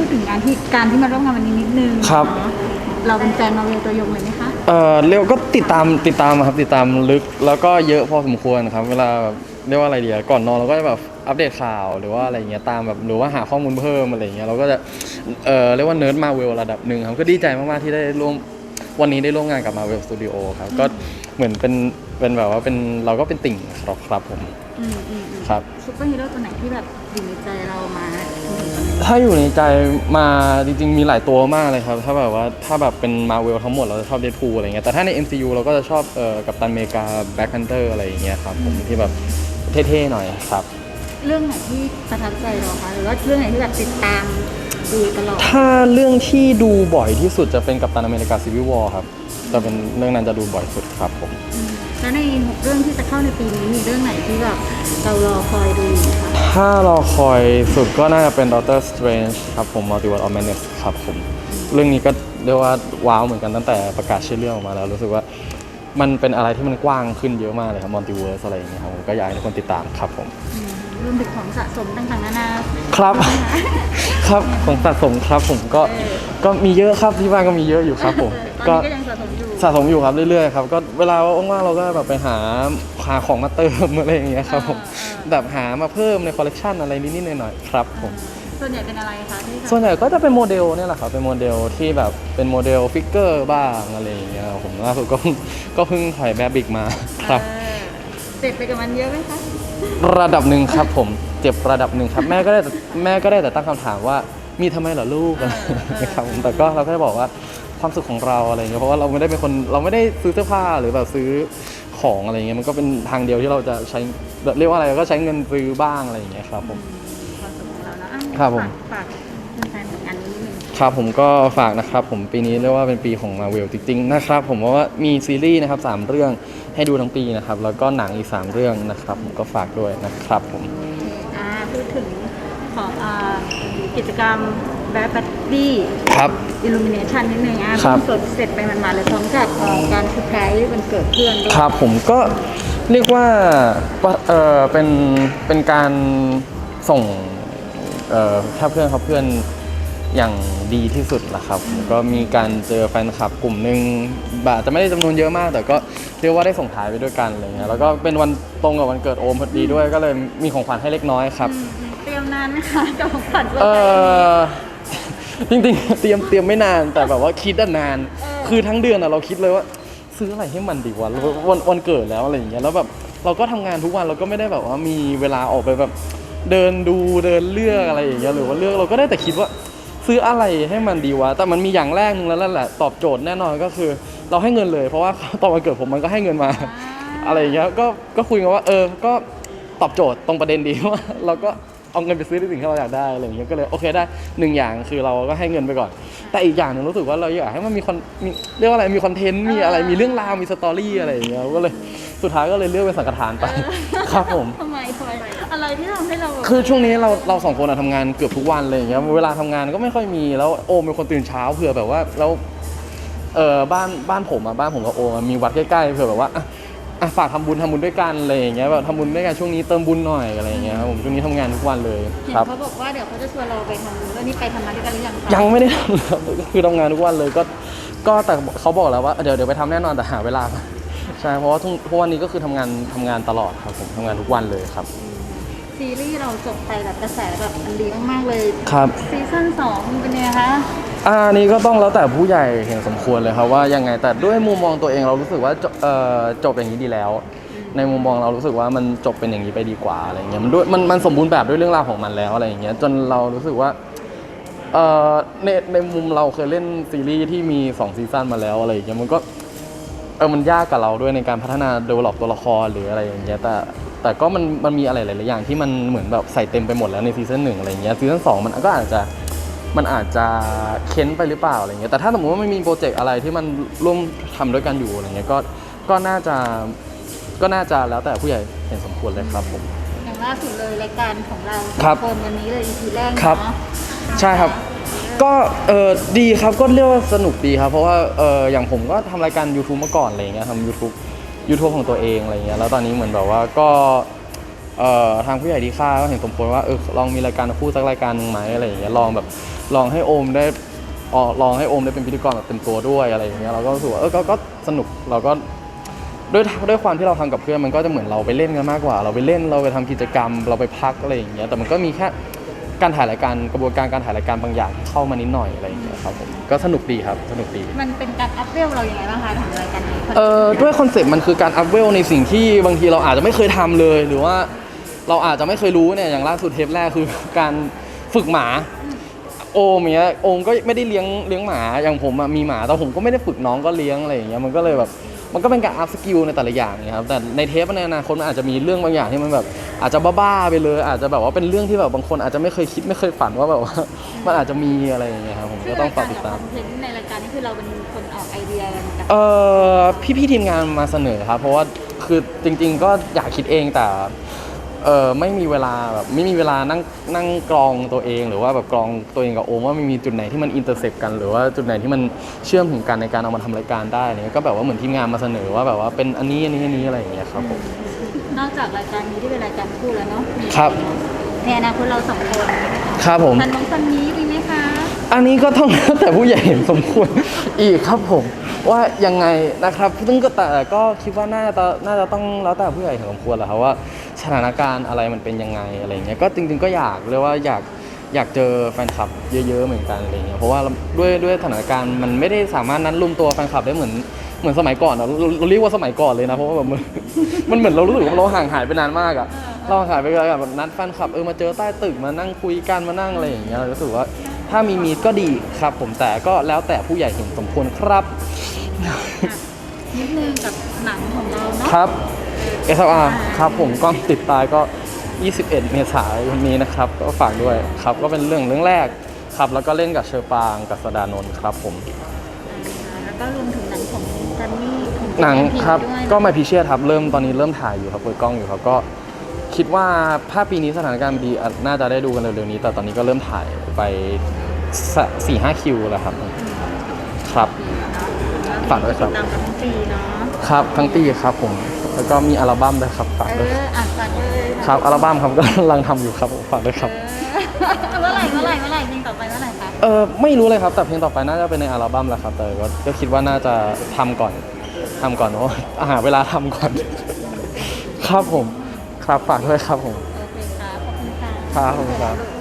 พูดถึงงานที่การที่มาร่วมงานวันนี้นิดนึงครับ เนอะเราเป็นแฟนมาเวลตัวยงเลยไหมคะ เออเรียกก็ติดตามติดตามครับติดตามลึกแล้วก็เยอะพอสมควรครับ เวลาแบบเรียกว่าอะไรเดียก่อนนอนเราก็จะแบบอัปเดตข่าวหรือว่าอะไรเงี้ยตามแบบหรือว่าหาข้อมูลเพิ่มอะไรเงี้ยเราก็จะเออเรียกว่าเนิร์ดมาเวลระดับหนึ่งครับก็ดีใจมากๆที่ได้ร่วมวันนี้ได้ร่วมงานกับมาเวลสตูดิโอครับก็เหมือนเป็นเป็นแบบว่าเป็นเราก็เป็นติ่งครับครับผมอืมอืมอืมครับ ซุปเปอร์ฮีโร่ตัวไหนที่แบบอยู่ในใจเรามาจนถึงตอนนี้ ถ้าอยู่ในใจมาจริงๆ มีหลายตัวมากเลยครับ ถ้าแบบว่าถ้าแบบเป็นมาเวลทั้งหมดเราจะชอบเด p พูอะไรเงี้ยแต่ถ้าใน MCU เราก็จะชอบเอ่อกับตันอเมริกาแบ็คแพนเตอร์อะไรอย่างเงี้ยครับผมที่แบบเท่ๆหน่อยครับ เรื่องไหนที่ประทับใจเราคะหรือว่าเรื่องไหนที่แบบติดตามดูตลอดถ้าเรื่องที่ดูบ่อยที่สุดจะเป็นกับตันอเมริกาซีวิวอร์ครับจะเป็นเรื่องนั้นจะดูบ่อยสุดครับผม อืม แล้วในหกเรื่องที่จะเข้าในปีนี้มีเรื่องไหนที่แบบเรารอคอยดูอยู่คะถ้ารอคอยสุดก็น่าจะเป็น Doctor Strange ครับผม Multiverse of Madness ครับผม เรื่องนี้ก็เรียกว่าว้าวเหมือนกันตั้งแต่ประกาศชื่อเรื่องออกมาแล้ว รู้สึกว่ามันเป็นอะไรที่มันกว้างขึ้นเยอะมากเลยครับ Multiverse อะไรอย่างเงี้ยครับผมก็อยากให้ทุกคนติดตามครับผมม รวมถึงของสะสมต่างๆนานาครับ ครับของสะสมครับผมก็เออก็มีเยอะครับที่บ้านก็มีเยอะอยู่ครับผมตก็อนนี้ก็ยังสะสมอยู่สะสมอยู่ครับเรื่อยๆครับก็เวลาว่างๆเราก็แบบไปหาหาของมาเติมอะไรอย่างเงี้ยครับผมอ่าอ่าแบบหามาเพิ่มในคอลเลกชันอะไรนิดๆหน่อยๆครับผมส่วนใหญ่เป็นอะไรคะที่ส่วนใหญ่ก็จะเป็นโมเดลเนี่ยแหละครับเป็นโมเดลที่แบบเป็นโมเดลฟิกเกอร์บ้างอะไรอย่างเงี้ยครับผมล่าสุดก็ก็เพิ่งถอยแบบบิกมาครับ เออเสร็จไปกับมันเยอะไหมคะ ระดับหนึ่งครับผมเจ็บระดับหนึ่งครับ แม่ก็ได้แต่แม่ก็ได้แต่ตั้งคำถามว่ามีทำไมเหรอลูกอะไรอย่างเงี้ยครับผมแต่ก็เราก็ได้บอกว่าความสุขของเราอะไรอย่างเงี้ยเพราะว่าเราไม่ได้เป็นคนเราไม่ได้ซื้อเสื้อผ้าหรือแบบซื้อของอะไรอย่างเงี้ยมันก็เป็นทางเดียวที่เราจะใช้เรียกว่าอะไรก็ใช้เงินซื้อบ้างอะไรอย่างเงี้ยครับผม ความสุขของเรานะอะครับผม ฝากฝากแฟนๆผลงานนี้นิดนึงครับผมก็ฝากนะครับผมปีนี้เรียกว่าเป็นปีของมาเวลจริงๆนะครับผมเพราะว่ามีซีรีส์นะครับสามเรื่อง ให้ดูทั้งปีนะครับ แล้วก็หนังอีก 3 เรื่องนะครับผมก็ฝากด้วยนะครับผมอ่าพูดถึงของอ่ากิจกรรมแบทบัตตี้ครับ อิลูมิเนชันนิดนึงอะครับเพิ่งสดเสร็จไปมันมาเลยพร้อมกับเอ่อการเซอร์ไพรส์วันเกิดเพื่อนด้วย ครับผมก็เรียกว่าเออเป็นเป็นการส่งเอ่อถ้าเพื่อนครับเพื่อน อย่างดีที่สุดละครับผมก็มีการเจอแฟนคลับกลุ่มหนึ่งบาทจะไม่ได้จำนวนเยอะมาก แต่ก็เรียกว่าได้ส่งท้ายไปด้วยกันอะไรเงี้ยแล้วก็เป็นวันตรงกับวันเกิดโอมพอดีด้วย ก็เลยมีของขวัญให้เล็กน้อยครับอืมเตรียมนานไหมคะกับของขวัญเซอร์เอไพรส์อจริงๆ เตรียมเตรียมไม่นานแต่แบบว่าคิดอะนาน คือทั้งเดือนอะเราคิดเลยว่า ซื้ออะไรให้มันดีวะวันวันเกิดแล้วอะไรอย่างเงี้ยแล้วแบบเราก็ทำงานทุกวันเราก็ไม่ได้แบบว่ามีเวลาออกไปแบบเดินดูเดินเลือกอะไรอย่างเงี้ยหรือว่าเลือกเราก็ได้แต่คิดว่า ซื้ออะไรให้มันดีวะ แต่มันมีอย่างแรกนึงแล้วแหละ ตอบโจทย์แน่นอนก็คือ เราให้เงินเลย เพราะว่าตอนวันเกิดผมมันก็ให้เงินมา อะไรอย่างเงี้ย ก็ ก็คุยกันว่า เออ ก็ตอบโจทย์ตรงประเด็นดีว่าเราก็เอาเงินไปซื้อในสิ่งที่เราอยากได้อะไรอย่างเงี้ย ก็เลยโอเคได้หนึ่งอย่างคือเราก็ให้เงินไปก่อน แต่อีกอย่างหนึ่งรู้สึกว่าเราอยากให้มันมีคอนมีเรียกว่าอะไร มีคอนเทนต์ มีอะไร มีเรื่องราว มีสตอรี่อะไรอย่างเงี้ย ก็เลย สุดท้ายก็เลยเลือกเป็นสังฆทานไป ครับผมทำไมทำไม อะไรที่ทำให้เราแบบคือช่วงนี้เราเราสองคนอะทำงานเกือบทุกวันเลยอย่างเงี้ยเวลาทำงานก็ไม่ค่อยมีแล้วโอมเป็นคนตื่นเช้าเผื่อแบบว่าแล้วเออบ้านบ้านผมอะบ้านผมกับโอมอะมีวัดใกล้ๆเผื่อแบบว่าอะอะฝากทำบุญทำบุญด้วยกันอะไรอย่างเงี้ยแบบทำบุญด้วยกันช่วงนี้เติมบุญหน่อยอะไรอย่างเงี้ยครับผมช่วงนี้ทำงานทุกวันเลยเห็นครับ เขาบอกว่าเดี๋ยวเขาจะชวนเราไปทำบุญแล้วนี่ไปทำมาด้วยกันหรือยังคะยังไม่ได้ทำครับก็คือทำงานทุกวันเลยก็ก็แต่เขาบอกแล้วว่าเดี๋ยวเดี๋ยวไปทำแน่นอนแต่หาเวลาก่อนใช่เพราะว่าทุกทุกวันนี้ก็คือทำงานทำงานตลอดครับผมทำงานทุกวันเลยครับ ซีรีส์เราจบไปแบบกระแสแบบมันดีมากๆเลยครับ ซีซั่นสองมันเป็นยังไงคะอันนี้ก็ต้องแล้วแต่ผู้ใหญ่เห็นสมควรเลยครับว่ายังไงแต่ด้วยมุมมองตัวเองเรารู้สึกว่าจบเอ่อจบอย่างนี้ดีแล้ว ในมุมมองเรารู้สึกว่ามันจบเป็นอย่างนี้ไปดีกว่าอะไรเงี้ยมันด้วยมันมันสมบูรณ์แบบด้วยเรื่องราวของมันแล้วอะไรอย่างเงี้ยจนเรารู้สึกว่าเอ่อในในมุมเราเคยเล่นซีรีส์ที่มี2ซีซั่นมาแล้วอะไรอย่างเงี้ยมันก็เออมันยากกับเราด้วยในการพัฒนา develop ตัวละครหรืออะไรอย่างเงี้ยแต่ แต่ก็มันมันมีอะไรหลายๆอย่างที่มันเหมือนแบบใส่เต็มไปหมดแล้วในซีซั่นหนึ่งอะไรอย่างเงี้ยซีซั่นสองมันก็อาจจะมันอาจจะเค้นไปหรือเปล่าอะไรเงี้ยแต่ถ้าสมมติว่าไม่มีโปรเจกต์อะไรที่มันร่วมทำด้วยกันอยู่อะไรเงี้ยก็ก็น่าจะก็น่าจะแล้วแต่ผู้ใหญ่เห็นสมควรเลยครับผมอย่างล่าสุดเลยรายการของเราครับคนวันนี้เลย EP แรกครับเนาะใช่ครับก็เออดีครับก็เรียกว่าสนุกดีครับ เพราะว่าเอออย่างผมก็ทำรายการ YouTube มาก่อนอะไรเงี้ยทำ YouTube YouTube ของตัวเองอะไรเงี้ยแล้วตอนนี้เหมือนแบบว่าก็เอ่อทางผู้ใหญ่ที่ค่าก็เห็นสมควรว่าเออลองมีรายการคู่สักรายการหนึ่งไหมอะไรอย่างเงี้ยลองแบบลองให้โอมได้ออลองให้โอมได้เป็นพิธีกรแบบเต็มตัวด้วยอะไรอย่างเงี้ยเราก็รู้สึกว่าเออก็ก็สนุกเราก็ด้วยด้วยความที่เราทำกับเพื่อนมันก็จะเหมือนเราไปเล่นกันมากกว่า เราไปเล่นเราไปทำกิจกรรม เราไปพักอะไรอย่างเงี้ยแต่มันก็มีแค่ การถ่ายรายการกระบวนการการถ่ายรายการบางอย่างที่เข้ามานิดหน่อยอะไรอย่างเงี้ยครับผมก็สนุกดีครับสนุกดีมันเป็นการอัพเวลเราอย่างไรบ้างคะทำรายการนี้เอ่อด้วยคอนเซ็ปต์มันคือการอัพเวลในสิ่งที่บางทีเราอาจจะไม่เคยทำเลย หรือว่าเราอาจจะไม่เคยรู้เนี่ยอย่างล่าสุดเทปแรกคือการฝึกหมาโอมเนี้ยโอมก็ไม่ได้เลี้ยงเลี้ยงหมาอย่างผมอะมีหมาแต่ผมก็ไม่ได้ฝึกน้องก็เลี้ยงอะไรอย่างเงี้ยมันก็เลยแบบ มันก็เป็นการอัพสกิลในแต่ละอย่างเนี่ยครับแต่ในเทปในอนาคตมันอาจจะมีเรื่องบางอย่างที่มันแบบอาจจะบ้าๆไปเลย อาจจะแบบว่าเป็นเรื่องที่แบบบางคนอาจจะไม่เคยคิดไม่เคยฝันว่าแบบว่า มันอาจจะมีอะไรอย่างเงี้ยครับผมก็ต้องฝากติดตาม คอนเทนต์ในรายการนี่คือเราเป็นคนออกไอเดียกันกับเออพี่พี่ๆทีมงานมาเสนอครับ เพราะว่าคือจริง ๆ ก็อยากคิดเองแต่ เออไม่มีเวลาแบบไม่มีเวลานั่งนั่งกรองตัวเอง หรือว่าแบบกรองตัวเองกับโอมว่ามันมีจุดไหนที่มันอินเตอร์เซ็ปกันหรือว่าจุดไหนที่มันเชื่อมถึงกันในการเอามาทำรายการได้เนี่ยก็แบบว่าเหมือนทีมงานมาเสนอว่าแบบว่าเป็นอันนี้อันนี้อันนี้อะไรอย่างเงี้ยครับผมนอกจากรายการนี้ที่เป็นรายการคู่แล้วเนาะมีครับในอนาคตเราสองคนครับผมทันน้องซันนี้ดีไหมคะอันนี้ก็ต้องแล้วแต่ผู้ใหญ่เห็นสมควร อีกครับผม ว่ายังไงนะครับซึ่งก็แต่ก็คิดว่าน่าจะน่าจะต้องแล้วแต่ผู้ใหญ่เห็นสมควรแหละครับว่า สถานการณ์อะไรมันเป็นยังไงอะไรอย่างเงี้ยก็จริงๆก็อยากเรียกว่าอยากอยากเจอแฟนคลับเยอะๆเหมือนกันอะไรเงี้ยเพราะว่าด้วยด้วยสถานการณ์มันไม่ได้สามารถนัดรวมตัวแฟนคลับได้เหมือนเหมือนสมัยก่อนอะเราเราเรียกว่าสมัยก่อนเลยนะเพราะว่าแบบมัน มันเหมือนเรารู้สึกว่าเราห่างหายไปนานมากอะเราห่างหายไปแบบนัดแฟนคลับเออมาเจอใต้ตึกมานั่งคุยกันมานั่งอะไรอย่างเงี้ยเรารู้สึกว่าถ้ามีมีก็ดีครับ ผมแต่ก็แล้วแต่ผู้ใหญ่เห็นสมควรครับอะนิดนึงกับหนังของเราเนาะครับ SLR ครับผมก็ติดตายก็ 21 เมษายนนี้นะครับ ก็ฝากด้วยครับ ก็เป็นเรื่องเรื่องแรกครับ แล้วก็เล่นกับเชอปางกับสดานนท์ครับผมอ่าแล้วก็รวมถึงหนังของซันนี่ของหนังครับด้วยก็มาพิเชียครับเริ่มตอนนี้เริ่มถ่ายอยู่ครับเปิดกล้องอยู่ครับก็คิดว่าถ้าปีนี้สถานการณ์ดีอาจน่าจะได้ดูกันเร็วๆนี้ แต่ตอนนี้ก็เริ่มถ่ายไปสี่ห้าคิวแล้วครับ ครับฝากด้วยครับติดตามกันทั้งปีเนาะครับทั้งตีครับผม แล้วก็มีอัลบั้มด้วยครับฝากเอด้วยออ่านฝากเลยครับอัลบั้มครับก็กำลังทำอยู่ครับฝากด้วยครับ เออเมื่อไหร่เมื่อไหร่เมื่อไหร่เพลงต่อไปเมื่อไหร่คะเออไม่รู้เลยครับ แต่เพลงต่อไปน่าจะเป็นในอัลบั้มแหละครับ แต่ก็ก็คิดว่าน่าจะทำก่อนทำก่อนเพราะว่าหาเวลาทำก่อน ครับผม ครับฝากด้วยครับผม โอเคค่ะขอบคุณค่ะ ครับขอบคุณครับ